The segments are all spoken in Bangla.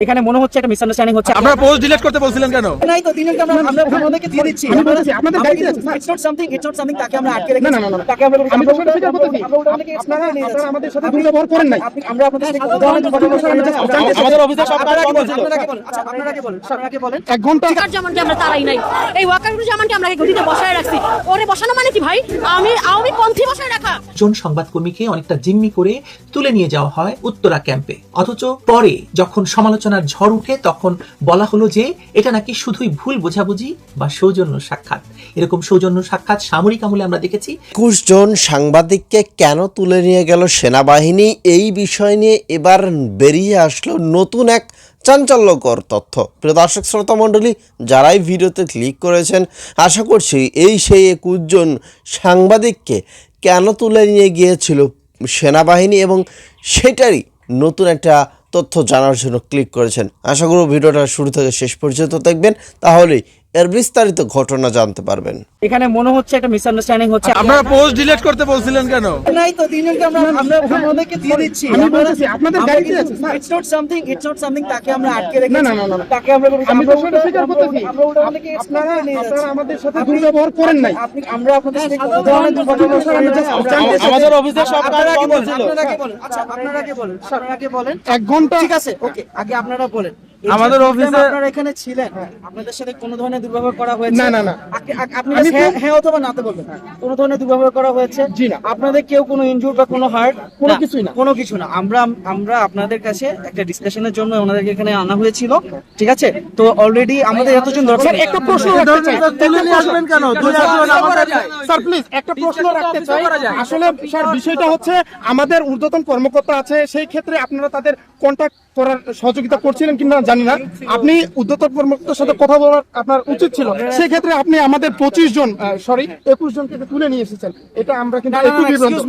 এখানে মনে হচ্ছে একটা মিসআন্ডারস্ট্যান্ডিং হচ্ছে আপনারা পোস্ট ডিলিট করতে বলছিলেন কেন নাই তো তিনজনকে আমরা আমরা আপনাদেরকে দিয়ে দিচ্ছি আমি বলেছি, আপনাদের দায়িত্ব আছে, it's not something it's not something তাকে আমরা আটকে রেখেছি না, না, না, না। তাকে আমরা আমি তো সেটা স্বীকার করতেছি। আমরা ওটাকে আপনারা। আমাদের সাথে দুর্ব্যবহার করেন নাই আমরা আপনাদের সাথে করি। আমাদের অফিসে সব কাজ আপনারা কি বন্ধ বলেন? ছিল। আপনারা কি বলেন? আচ্ছা, আপনারা কি বলেন? আপনারা কি বলেন? এক ঘণ্টা ওয়াকার জামানকে আমরা তারাই নাই এই ওয়াকার জামানকে আমরা গদিতে বসায় রাখছি ওরে বসানো মানে কি ভাই আমি আওয়ামী পন্থী বসায় রাখা জন সংবাদকর্মীকে অনেকটা জিম্মি করে তুলে নিয়ে যাওয়া হয় উত্তরা ক্যাম্পে অথচ পরে যখন সমালোচনার ঝড় উঠে তখন বলা হলো যে এটা নাকি শুধুই ভুল বোঝাবুঝি বা সৌজন্য সাক্ষাৎ। এরকম সৌজন্য সাক্ষাৎ সামরিক আমলে আমরা দেখেছি। একুশ জন সাংবাদিককে কেন তুলে নিয়ে গেল সেনাবাহিনী? এই বিষয় নিয়ে এবার বেরিয়ে আসলো নতুন এক চাঞ্চল্যকর তথ্য। প্রিয় দর্শক, শ্রোতা মণ্ডলী, যারাই ভিডিওতে ক্লিক করেছেন, আশা করছি এই সেই একুশ জন সাংবাদিককে কেন তুলে নিয়ে গিয়েছিল সেনাবাহিনী এবং সেটারই নতুন একটা তথ্য জানার জন্য ক্লিক করেছেন। আশা করব ভিডিওটা শুরু থেকে শেষ পর্যন্ত দেখবেন। তাহলেই এর বিস্তারিত ঘটনা জানতে পারবেন এখানে মনে হচ্ছে একটা মিসআন্ডারস্ট্যান্ডিং হচ্ছে আপনারা পোস্ট ডিলিট করতে বলছিলেন কেন নাই তো তিনজনকে আমরা আমরা আপনাদেরকে দিয়ে দিচ্ছি আমি বলেছি, আপনাদের দায়িত্ব আছে, sir. It's not something it's not something তাকে আমরা আটকে রেখেছি না, না, না, না। তাকে আমরা আমি তো আমরা সেটা স্বীকার আমরা করতেছি। আমরা ওটাকে আপনারা explain আপনারা আমাদের সাথে দুর্ব্যবহার করেন নাই আপনি আমরা আপনাদের সাথে কোনো ধরনের করি চাই। আমাদের অফিসে সব কাজ আপনারা কি বলেন? আপনারা কি বলেন? আচ্ছা, আপনারা কি বলেন? আপনারা কি বলেন? এক ঘণ্টা ঠিক আছে, ওকে, আগে আপনারা বলেন। আমাদের অফিসে- আপনারা এখানে ছিলেন, আপনাদের সাথে কোনো ধরনের দুর্ব্যবহার করা হয়েছে? না, না, না। আপনি হ্যাঁ- তো- হ্যাঁ অথবা নাতে বলবেন। কোনো ধরনের দুর্ব্যবহার করা হয়েছে? জি না। আপনাদের কেউ কোনো ইনজুর বা কোনো হার্ট কোনো কিছুই না। কোনো কিছু না আমরা আমরা আপনাদের কাছে একটা ডিসকাশনের জন্য ওনাদেরকে এখানে আনা হয়েছিল ঠিক আছে তো অলরেডি আমাদের এতজন দরকার একটা প্রশ্ন রাখতে চাই তুলে নিয়ে আসবেন কেন তুলে আসবেন আমাদের স্যার প্লিজ একটা প্রশ্ন রাখতে চাই আসলে স্যার বিষয়টা হচ্ছে আমাদের ঊর্ধ্বতন কর্মকর্তা আছে সেই ক্ষেত্রে আপনারা তাদের কন্ট্যাক্ট করার সহযোগিতা করছিলেন কিনা জানি না। আপনি উদ্যোক্তা কর্মকর্তার সাথে কথা বলার আপনার উচিত ছিল। সেক্ষেত্রে আপনি আমাদের পঁচিশ জন সরি একুশ জনকে তুলে নিয়ে এসেছেন। এটা আমরা কিন্তু একটু বিভ্রান্ত।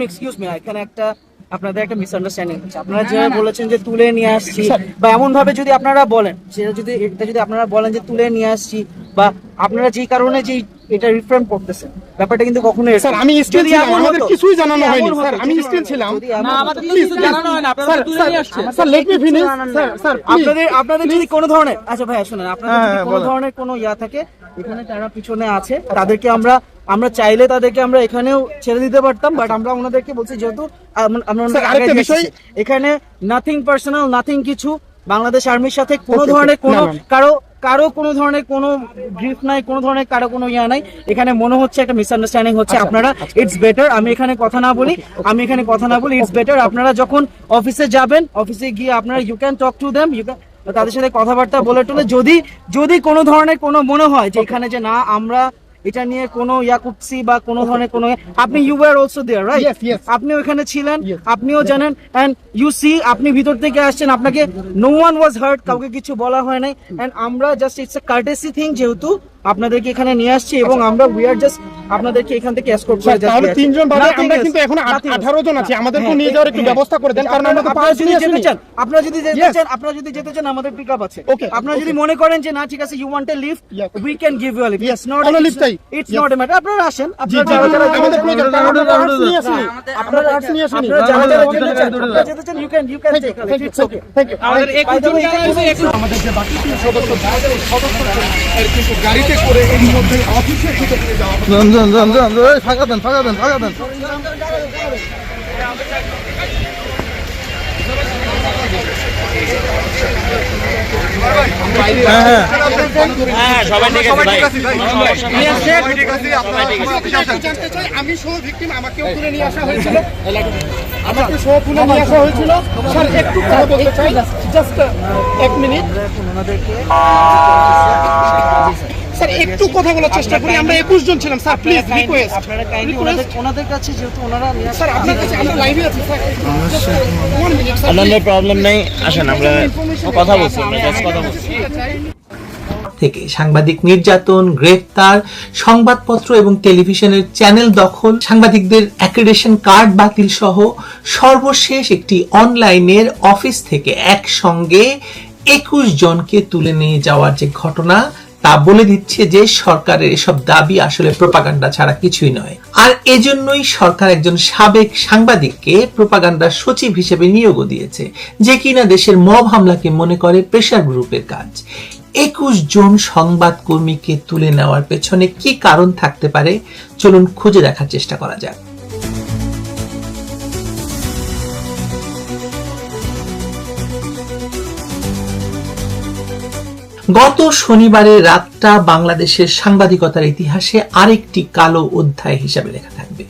আপনাদের একটা মিসআন্ডারস্ট্যান্ডিং হচ্ছে। আপনারা যে বলেছেন যে তুলে নিয়ে আসছি বা এমন ভাবে যদি আপনারা বলেন সেটা যদি এটা যদি আপনারা বলেন যে তুলে নিয়ে আসছি বা আপনারা যেই কারণে যে এটা রিফ্রেম করতেছেন ব্যাপারটা কিন্তু কখনো স্যার আমি স্টিল যদি ছিলাম আমাদের কিছুই জানানো হয়নি স্যার আমি স্টিল ছিলাম। না, আমাদের কিছু জানানো হয় না, আপনারা তুলে নিয়ে আসছেন। Sir let me finish sir sir আপনাদের আপনাদের যদি কোনো ধরনের আচ্ছা ভাই শুনেন আপনাদের যদি হ্যাঁ, কোনো ধরনের কোনো ইয়া থাকে এখানে যারা পিছনে আছে তাদেরকে আমরা আমরা চাইলে তাদেরকে আমরা এখানেও ছেড়ে দিতে পারতাম বাট আমরা ওনাদেরকে বলছি যেহেতু আমরা আরেকটা বিষয়- এখানে নাথিং পার্সোনাল নাথিং কিছু বাংলাদেশ আর্মির সাথে কোনো. ধরনের কোনো। কারও কারও কোনো ধরনের কোনো গ্রিফ নাই কোনো ধরনের কারও কোনো ইয়া নাই এখানে মনে হচ্ছে একটা মিসআন্ডারস্ট্যান্ডিং হচ্ছে আচ্ছা, আপনারা ইটস বেটার আমি এখানে কথা না বলি আমি এখানে কথা না বলি ইটস বেটার আপনারা যখন অফিসে যাবেন অফিসে গিয়ে আপনারা you can talk to them you can তাদের সাথে কথাবার্তা বলে টলে যদি যদি কোনো ধরনের কোনো মনে হয় যে এখানে যে না আমরা এটা নিয়ে কোনো ইয়া বা কোনো ধরনের কোনো আপনি you are also there right. আপনি ওখানে ছিলেন আপনিও জানেন এন্ড ইউ সি আপনি ভিতর থেকে আসছেন আপনাকে নো ওয়ান ওয়াজ হার্ট কাউকে কিছু বলা হয় নাই এন্ড আমরা just it's a courtesy thing যেহেতু আপনাদেরকে এখানে নিয়ে আসছি এবং আমরা উই আর জাস্ট আপনাদেরকে এখান থেকে এসকর্ট করে just তাহলে তিনজন বাদে আমরা কিন্তু এখন আট- nothing else. আঠারো জন আছি আমাদেরকে হ্যাঁ, নিয়ে যাওয়ার একটু হ্যাঁ। ব্যবস্থা করে দেন কারণ আপনারা- আমরা তো পাঁচ যদি দিন যেতে চান আপনারা যদি যেতে চান আপনারা যদি যেতে চান আমাদের পিকআপ আছে Okay, আপনারা যদি মনে করেন যে না ঠিক আছে you want a leave we can give you a leave Yes, it's not কোনো lift চাই। ইটস নট এ ম্যাটার আপনারা আসেন আপনারা যারা যারা আমাদের প্রয়োজন, কারণ নিয়ে আসিনি। আপনারা arts নিয়ে আসিনি। আপনারা যারা যারা যেতে চান আপনারা যেতে চান you can you can take it's okay thank you. আমাদের একুশ জন আমাদের যে বাকি সদস্য সদস্য এর কিন্তু গাড়িতে করে এর মধ্যে অফিসে ঢুকে নিয়ে যাওয়া যান যান যান যান এই, ফাঁকা দেন ফাঁকা দেন ফাঁকা দেন হ্যাঁ হ্যাঁ জানতে চাই আমি সহ ভিকটিম আমাকেও তুলে নিয়ে আসা হয়েছিল আমাকে সহ তুলে নিয়ে আসা হয়েছিল স্যার একটু কথা বলতে চাই জাস্ট এক মিনিট স্যার একটু কথা বলার চেষ্টা করি আমরা একুশ জন ছিলাম স্যার প্লিজ রিকোয়েস্ট ওনাদের কাছে যেহেতু ওনারা স্যার আপনার কাছে আমরা লাইভে আছি স্যার। ওয়ান মিনিট স্যার আপনাদের প্রবলেম নেই আসেন আমরা কথা বলছি কথা বলছি। থেকে সাংবাদিক নির্যাতন গ্রেফতার সংবাদপত্র এবং টেলিভিশনের চ্যানেল দখল সাংবাদিকদের অ্যাক্রেডিশন কার্ড বাতিল সহ সর্বশেষ একটি অনলাইনের অফিস থেকে একসঙ্গে একুশ জনকে তুলে নিয়ে যাওয়ার যে ঘটনা তা বলে দিচ্ছে যে সরকারের এসব দাবি আসলে প্রপাগান্ডা ছাড়া কিছুই নয়। আর এজন্যই সরকার একজন সাবেক সাংবাদিককে প্রপাগান্ডার সচিব হিসেবে নিয়োগও দিয়েছে, যে কিনা দেশের মব হামলাকে মনে করে প্রেশার গ্রুপের কাজ। একুশ জন সংবাদ কর্মীকে তুলে নেওয়ার পেছনে কি কারণ থাকতে পারে? চলুন খুঁজে দেখার চেষ্টা করা যাক। গত শনিবারের রাতটা বাংলাদেশের সাংবাদিকতার ইতিহাসে আরেকটি কালো অধ্যায় হিসাবে লেখা থাকবে।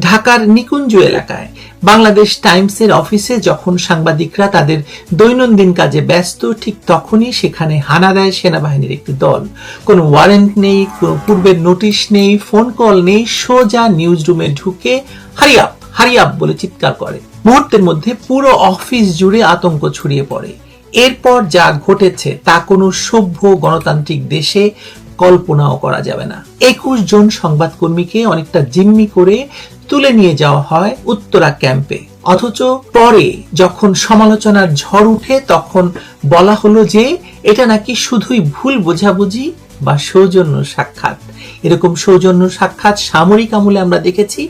ঢাকার নিকুঞ্জ এলাকায় বাংলাদেশ টাইমসের অফিসে যখন সাংবাদিকরা তাদের দৈনন্দিন কাজে ব্যস্ত, ঠিক তখনই সেখানে হানা দেয় সেনাবাহিনীর একটি দল। কোনো ওয়ারেন্ট নেই, কোনো পূর্বের নোটিশ নেই, ফোন কল নেই, সোজা নিউজ রুমে ঢুকে হারিয়াপ হারিয়াপ বলে চিৎকার করে। মুহূর্তের মধ্যে পুরো অফিস জুড়ে আতঙ্ক ছড়িয়ে পড়ে। এরপর যা ঘটেছে তা কোনো সভ্য গণতান্ত্রিক দেশে কল্পনাও করা যাবে না। একুশ জন সংবাদকর্মীকে অনেকটা জিম্মি করে তুলে নিয়ে যাওয়া হয় উত্তরা ক্যাম্পে। অথচ পরে যখন সমালোচনার ঝড় উঠে, তখন বলা হলো যে, এটা নাকি শুধুই ভুল বোঝাবুঝি বা সৌজন্য সাক্ষাৎ। এরকম সৌজন্য সাক্ষাৎ সামরিক আমলে আমরা দেখেছি,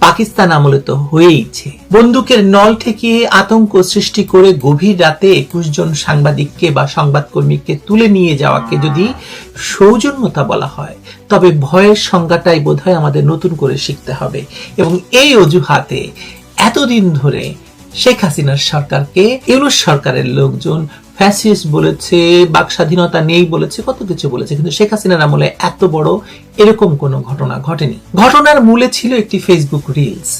পাকিস্তান আমলে তো হয়েইছে বন্দুকের নল থেকে আতঙ্ক সৃষ্টি করে গভীর রাতে একুশ জন সাংবাদিককে বা সংবাদকর্মীকে তুলে নিয়ে যাওয়াকে যদি সৌজন্যতা বলা হয়, তবে ভয়ের সংজ্ঞাটাই বোধহয় আমাদের নতুন করে শিখতে হবে। এবং এই অজুহাতে এতদিন ধরে শেখ হাসিনার সরকারকে, ইউনুস সরকারের লোকজন ফ্যাসিস্ট বলেছে বাক স্বাধীনতা নেই বলেছে, কত কিছু বলেছে। কিন্তু শেখ হাসিনার আমলে এত বড় এরকম কোনো ঘটনা ঘটেনি। ঘটনার মূলে ছিল একটি ফেসবুক রিলস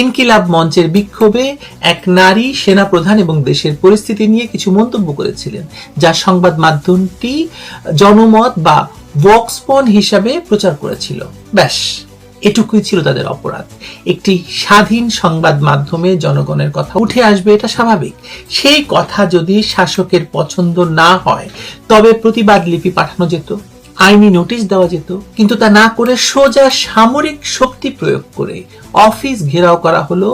ইনকিলাব মঞ্চের বিক্ষোভে এক নারী সেনাপ্রধান এবং দেশের পরিস্থিতি নিয়ে কিছু মন্তব্য করেছিলেন, যা সংবাদ মাধ্যমটি জনমত বা ভক্সপন হিসাবে প্রচার করেছিল। ব্যাস। এটুকুই ছিল তাদের অপরাধ। একটি স্বাধীন সংবাদ মাধ্যমে জনগণের কথা উঠে আসবে, এটা স্বাভাবিক। সেই কথা যদি শাসকের পছন্দ না হয়, তবে প্রতিবাদ লিপি পাঠানো যেত, আইনি নোটিশ দেওয়া যেত, কিন্তু তা না করে সোজা সামরিক শক্তি প্রয়োগ করে অফিস ঘেরাও করা হলো,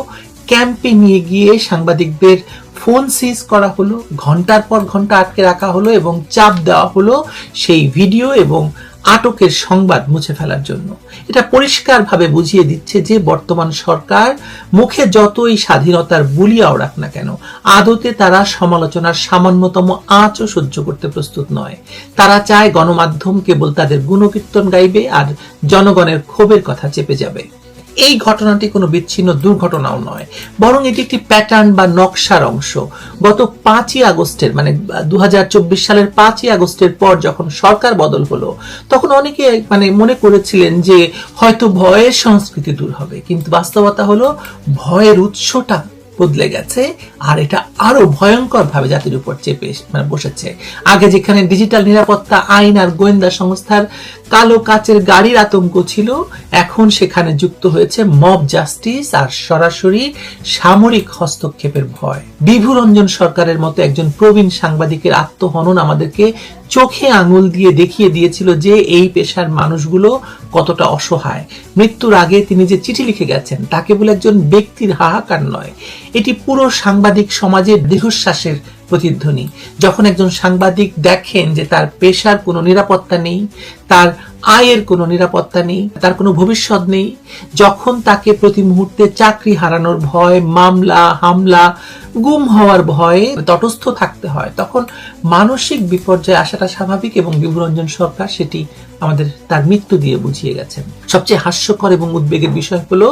ক্যাম্পে নিয়ে গিয়ে সাংবাদিকদের ফোন সিজ করা হলো, ঘণ্টার পর ঘণ্টা আটকে রাখা হলো এবং চাপ দেওয়া হলো সেই ভিডিও এবং আটকের সংবাদ মুছে ফেলার জন্য। এটা পরিষ্কারভাবে বুঝিয়ে দিচ্ছে যে বর্তমান সরকার মুখে যতই স্বাধীনতার বুলিয়াও রাখ না কেন, আদতে তারা সমালোচনার সামান্যতম আঁচও সহ্য করতে প্রস্তুত নয়। তারা চায় গণমাধ্যম কেবল তাদের গুণকীর্তন গাইবে আর জনগণের ক্ষোভের কথা চেপে যাবে। এই ঘটনাটি কোনো বিচ্ছিন্ন দুর্ঘটনাও নয়, বরং এটি একটি প্যাটার্ন বা নকশার অংশ। গত পাঁচই আগস্টের মানে দুহাজার চব্বিশ সালের পাঁচই আগস্টের পর যখন সরকার বদল হলো, তখন অনেকে মানে মনে করেছিলেন যে হয়তো ভয়ের সংস্কৃতি দূর হবে, কিন্তু বাস্তবতা হলো ভয়ের উৎসটা বদলে গেছে, আর এটা আরও ভয়ঙ্কর ভাবে জাতির উপর চেপে মানে বসেছে। আগে যেখানে ডিজিটাল নিরাপত্তা, আইন আর গোয়েন্দা সংস্থার কালো কাচের গাড়ির আতঙ্ক ছিল। এখন সেখানে যুক্ত হয়েছে মব জাস্টিস আর সরাসরি সামরিক হস্তক্ষেপের ভয়। বিভুরঞ্জন সরকারের মতো একজন প্রবীণ সাংবাদিকের আত্মহনন আমাদেরকে চোখে আঙুল দিয়ে দেখিয়ে দিয়েছিল যে এই পেশার মানুষগুলো কতটা অসহায়। মৃত্যুর আগে তিনি যে চিঠি লিখে গেছেন, তাকে বলে একজন ব্যক্তির হাহাকার নয়। এটি পুরো সাংবাদিক সমাজের দীর্ঘশ্বাসের প্রতিধ্বনি। যখন একজন সাংবাদিক দেখেন যে তার পেশার কোনো নিরাপত্তা নেই, তার আয়ের কোনো নিরাপত্তা নেই, তার কোনো ভবিষ্যৎ নেই, যখন তাকে প্রতি মুহূর্তে চাকরি হারানোর ভয়, মামলা, হামলা, গুম হওয়ার ভয়ে, তটস্থ থাকতে হয়, তখন মানসিক বিপর্যয় আসাটা স্বাভাবিক এবং বিভুরঞ্জন সরকার সেটি আমাদের তার মৃত্যু দিয়ে বুঝিয়ে গেছেন। সবচেয়ে হাস্যকর এবং উদ্বেগের বিষয় হলো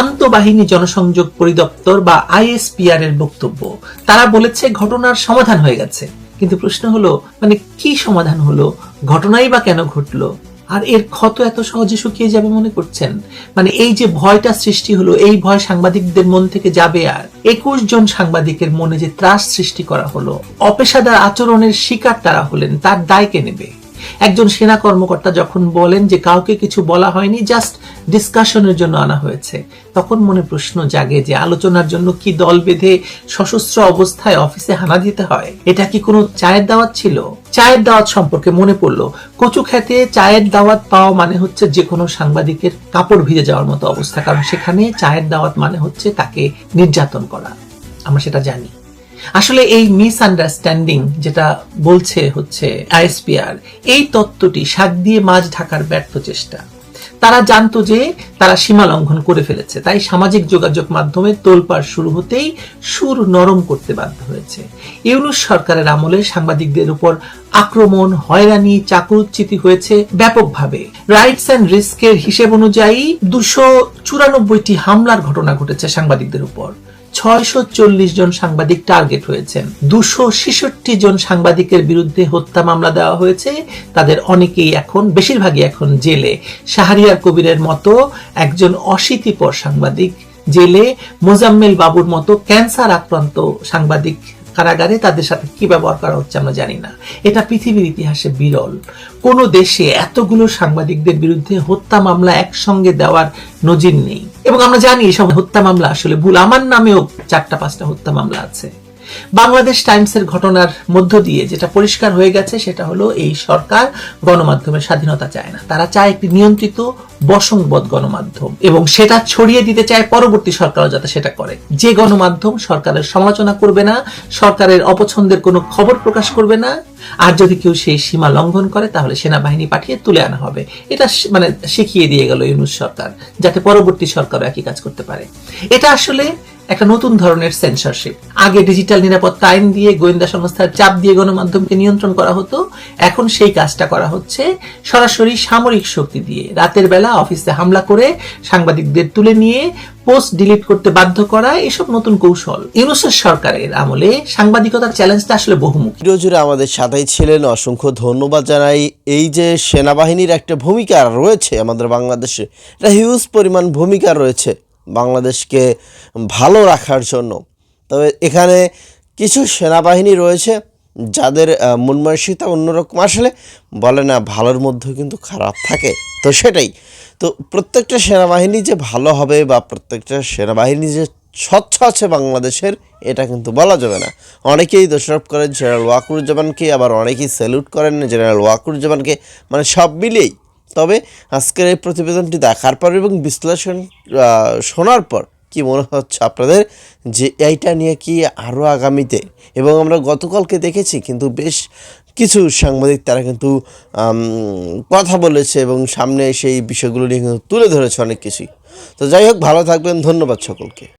আন্তঃবাহিনী জনসংযোগ পরিদপ্তর বা আইএসপিআর এর বক্তব্য। তারা বলেছে ঘটনার সমাধান হয়ে গেছে। কিন্তু প্রশ্ন হলো মানে কি সমাধান হলো? ঘটনাই বা কেন ঘটলো? আর এর ক্ষত এত সহজে শুকিয়ে যাবে মনে করছেন? মানে এই যে ভয়টা সৃষ্টি হলো, এই ভয় সাংবাদিকদের মন থেকে যাবে আর। একুশ জন সাংবাদিকের মনে যে ত্রাস সৃষ্টি করা হলো, অপেশাদার আচরণের শিকার তারা হলেন, তার দায় কে নেবে? একজন সেনা কর্মকর্তা যখন বলেন যে কাউকে কিছু বলা হয়নি জাস্ট ডিসকাশনের জন্য আনা হয়েছে, তখন মনে প্রশ্ন জাগে যে আলোচনার জন্য কি দল বেঁধে সশস্ত্র অবস্থায় অফিসে হানা দিতে হয়? এটা কি কোনো চায়ের দাওয়াত ছিল? চায়ের দাওয়াত সম্পর্কে মনে পড়ল, কচু খেতে চায়ের দাওয়াত পাওয়া মানে হচ্ছে যে কোনো সাংবাদিকের কাপড় ভিজে যাওয়ার মতো অবস্থা, কারণ সেখানে চায়ের দাওয়াত মানে হচ্ছে তাকে নির্যাতন করা। আমরা সেটা জানি। আসলে এই মিসআন্ডারস্ট্যান্ডিং যেটা বলছে হচ্ছে আইএসপিআর, এই তত্ত্বটি শাক দিয়ে মাছ ঢাকার ব্যর্থ চেষ্টা। তারা জানতো যে তারা সীমা লঙ্ঘন করে ফেলেছে, তাই সামাজিক যোগাযোগ মাধ্যমে তোলপাড় শুরু হতেই সুর নরম করতে বাধ্য হয়েছে। ইউনুস সরকারের আমলে সাংবাদিকদের উপর আক্রমণ, হয়রানি চাকরুচ্যুতি হয়েছে ব্যাপকভাবে। রাইটস অ্যান্ড রিস্কের হিসেব অনুযায়ী দুশো চুরানব্বইটি হামলার ঘটনা ঘটেছে সাংবাদিকদের উপর। ছয়শো চল্লিশ জন সাংবাদিক টার্গেট হয়েছেন দুশো জন সাংবাদিকের বিরুদ্ধে হত্যা মামলা দেওয়া হয়েছে। তাদের অনেকেই এখন, বেশিরভাগই এখন জেলে। শাহরিয়ার কবিরের মতো একজন অশীতিপর সাংবাদিক জেলে। মোজাম্মেল বাবুর মতো ক্যান্সার আক্রান্ত সাংবাদিক কারাগারে তাদের সাথে কি ব্যবহার করা হচ্ছে আমরা জানি না। এটা পৃথিবীর ইতিহাসে বিরল। কোনো দেশে এতগুলো সাংবাদিকদের বিরুদ্ধে হত্যা মামলা একসঙ্গে দেওয়ার নজির নেই। এবং আমরা জানি এসব হত্যা মামলা আসলে ভুল। আমার নামেও চারটা, পাঁচটা হত্যা মামলা আছে। বাংলাদেশ টাইমসের ঘটনার মধ্য দিয়ে যেটা পরিষ্কার হয়ে গেছে, সেটা হলো এই সরকার গণমাধ্যমের স্বাধীনতা চায় না। তারা চায় একটি নিয়ন্ত্রিত বসংবদ গণমাধ্যম এবং সেটা ছড়িয়ে দিতে চায় পরবর্তী সরকারও যাতে সেটা করে। যে গণমাধ্যম সরকারের সমালোচনা করবে না, সরকারের অপছন্দের কোনো খবর প্রকাশ করবে না, আর যদি কেউ সেই সীমা লঙ্ঘন করে, তাহলে সেনাবাহিনী পাঠিয়ে তুলে আনা হবে। এটা মানে শিখিয়ে দিয়ে গেল ইউনুস সরকার, যাতে পরবর্তী সরকারও একই কাজ করতে পারে। এটা আসলে একটা নতুন ধরনের সেন্সরশিপ আগে ডিজিটাল নিরাপত্তা আইন দিয়ে গোয়েন্দা সংস্থার চাপ দিয়ে গণমাধ্যমকে নিয়ন্ত্রণ করা হতো, এখন সেই কাজটা করা হচ্ছে সরাসরি সামরিক শক্তি দিয়ে। রাতের বেলা অফিসে হামলা করে সাংবাদিকদের তুলে নিয়ে, পোস্ট ডিলিট করতে বাধ্য করা এসব নতুন কৌশল। ইউনুসের সরকারের আমলে সাংবাদিকতার চ্যালেঞ্জটা আসলে বহুমুখী। জুড়ে আমাদের সাথেই ছিলেন, অসংখ্য ধন্যবাদ জানাই। এই যে সেনাবাহিনীর একটা ভূমিকা রয়েছে আমাদের বাংলাদেশে এটা হিউজ পরিমাণ ভূমিকা রয়েছে। বাংলাদেশকে ভালো রাখার জন্য। তবে এখানে কিছু সেনাবাহিনী রয়েছে যাদের আহ, মন মানসিকতা অন্যরকম আসলে বলে না ভালোর মধ্যেও কিন্তু খারাপ থাকে। তো সেটাই। তো প্রত্যেকটা সেনাবাহিনী যে ভালো হবে বা প্রত্যেকটা সেনাবাহিনী যে স্বচ্ছ আছে বাংলাদেশের এটা কিন্তু বলা যাবে না। অনেকেই দোষারোপ করেন জেনারেল ওয়াকুরুজ্জামানকে আবার অনেকেই স্যালুট করেন জেনারেল ওয়াকুরুজ্জামানকে। মানে সব মিলিয়েই তবে আজকের এই প্রতিবেদনটি দেখার পর এবং বিশ্লেষণ শোনার পর কি মনে হচ্ছে আপনাদের যে এইটা নিয়ে কি আরও আগামীতে? এবং আমরা গতকালকে দেখেছি কিন্তু বেশ কিছু সাংবাদিক তারা কিন্তু কথা বলেছে এবং সামনে সেই বিষয়গুলো নিয়ে কিন্তু তুলে ধরেছে অনেক কিছুই। তো যাই হোক, ভালো থাকবেন, ধন্যবাদ সকলকে।